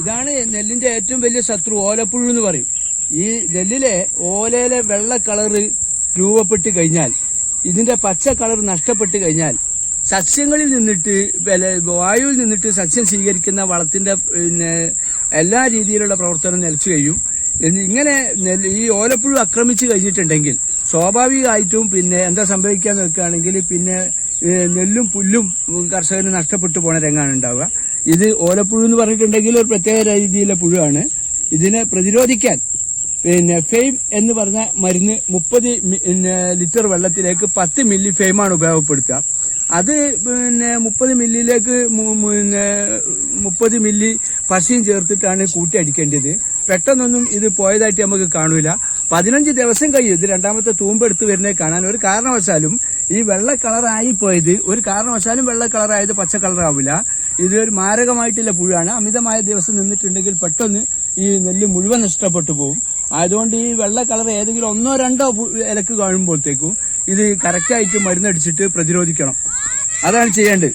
ഇതാണ് നെല്ലിന്റെ ഏറ്റവും വലിയ ശത്രു ഓലപ്പുഴു എന്ന് പറയും. ഈ നെല്ലിലെ ഓലയിലെ വെള്ള കളറ് രൂപപ്പെട്ട് കഴിഞ്ഞാൽ ഇതിന്റെ പച്ച കളർ നഷ്ടപ്പെട്ട് കഴിഞ്ഞാൽ സസ്യങ്ങളിൽ നിന്നിട്ട് വായുവിൽ നിന്നിട്ട് സസ്യം സ്വീകരിക്കുന്ന വളത്തിന്റെ പിന്നെ എല്ലാ രീതിയിലുള്ള പ്രവർത്തനം നിലച്ചു കഴിയും. ഇങ്ങനെ ഈ ഓലപ്പുഴു ആക്രമിച്ചു കഴിഞ്ഞിട്ടുണ്ടെങ്കിൽ സ്വാഭാവികമായിട്ടും പിന്നെ എന്താ സംഭവിക്കാൻ നിൽക്കുകയാണെങ്കിൽ പിന്നെ നെല്ലും പുല്ലും കർഷകന് നഷ്ടപ്പെട്ടു പോണ രംഗമാണ് ഉണ്ടാവുക. ഇത് ഓലപ്പുഴു എന്ന് പറഞ്ഞിട്ടുണ്ടെങ്കിൽ ഒരു പ്രത്യേക രീതിയിലെ പുഴുവാണ്. ഇതിനെ പ്രതിരോധിക്കാൻ പിന്നെ ഫെയിം എന്ന് പറഞ്ഞ മരുന്ന് മുപ്പത് ലിറ്റർ വെള്ളത്തിലേക്ക് പത്ത് മില്ലി ഫെയിമാണ് ഉപയോഗപ്പെടുത്തുക. അത് പിന്നെ മുപ്പത് മില്ലിയിലേക്ക് പിന്നെ മുപ്പത് മില്ലി പശയും ചേർത്തിട്ടാണ് കൂട്ടി അടിക്കേണ്ടത്. പെട്ടെന്നൊന്നും ഇത് പോയതായിട്ട് നമുക്ക് കാണൂല. പതിനഞ്ച് ദിവസം കഴിയും ഇത് രണ്ടാമത്തെ തൂമ്പെടുത്ത് വരുന്നത് കാണാൻ. ഒരു കാരണവശാലും ഈ വെള്ള കളറായി പോയത് ഒരു കാരണവശാലും വെള്ള കളറായത് പച്ച കളറാവില്ല ഇത് ഒരു മാരകമായിട്ടുള്ള പുഴാണ് അമിതമായ ദിവസം നിന്നിട്ടുണ്ടെങ്കിൽ പെട്ടെന്ന് ഈ നെല്ല് മുഴുവൻ നഷ്ടപ്പെട്ടു പോകും. അതുകൊണ്ട് ഈ വെള്ള കളർ ഏതെങ്കിലും ഒന്നോ രണ്ടോ ഇലക്ക് കാണുമ്പോഴത്തേക്കും ഇത് കറക്റ്റായിട്ട് മരുന്നടിച്ചിട്ട് പ്രതിരോധിക്കണം. അതാണ് ചെയ്യേണ്ടത്.